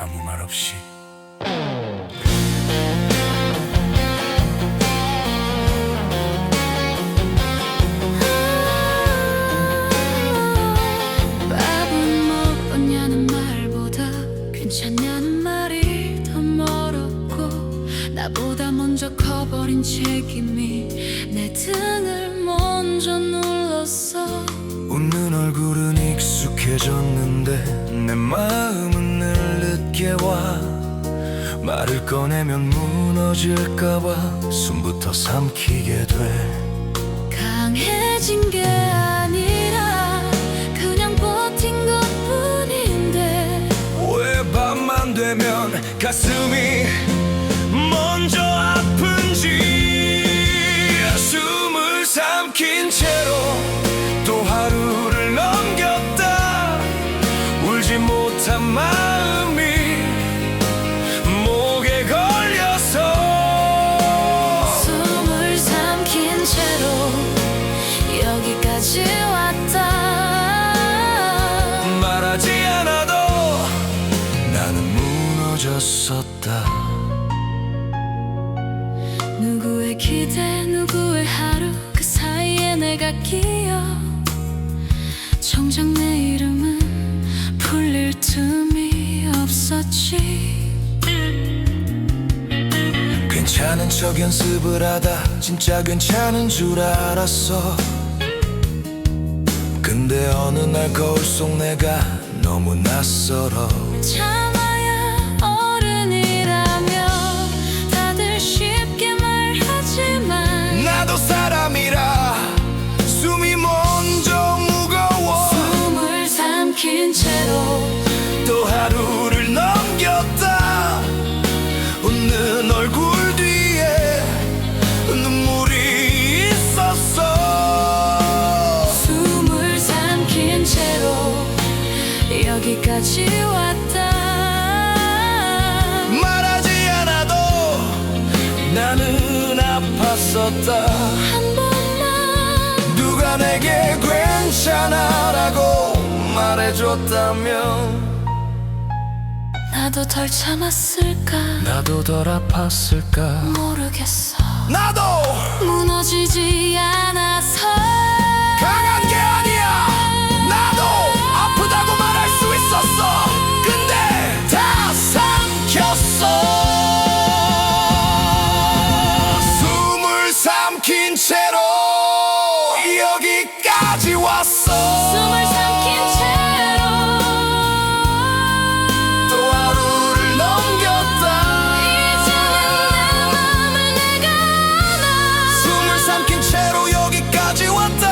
아무 말 없이. 밥은 먹었냐는 말보다 괜찮냐는 말이 더 멀었고 나보다 먼저 커버린 책임이 내 등을 먼저 눌렀어. 웃는 얼굴은 익숙해졌는데 내 마음은 늘 늦게 와 말을 꺼내면 무너질까봐 숨부터 삼키게 돼. 강해진 게 아니라 그냥 버틴 것 뿐인데. 왜 밤만 되면 가슴이 먼저 아픈지 숨을 삼킨 채로 여기까지 왔다. 말하지 않아도 나는 무너졌었다. 누구의 기대 누구의 하루 그 사이에 내가 끼어. 정작 내 이름은 풀릴 틈이 없었지. 괜찮은 척 연습을 하다 진짜 괜찮은 줄 알았어 근데 어느 날 거울 속 내가 너무 낯설어 여기까지 왔다. 말하지 않아도 나는 아팠었다. 한 번만. 누가 내게 괜찮아라고 말해줬다면 나도 덜 참았을까? 나도 덜 아팠을까? 모르겠어. 나도 무너지지 않아서 삼킨 채로 여기까지 왔어. 숨을 삼킨 채로 또 하루를 넘겼다. 이제는 내 맘을 내가 안아 숨을 삼킨 채로 여기까지 왔다.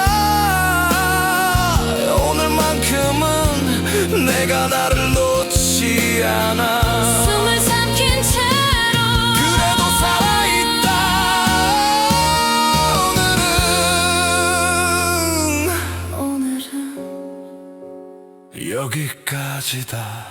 오늘만큼은 내가 나를 놓지 않아 여기까지다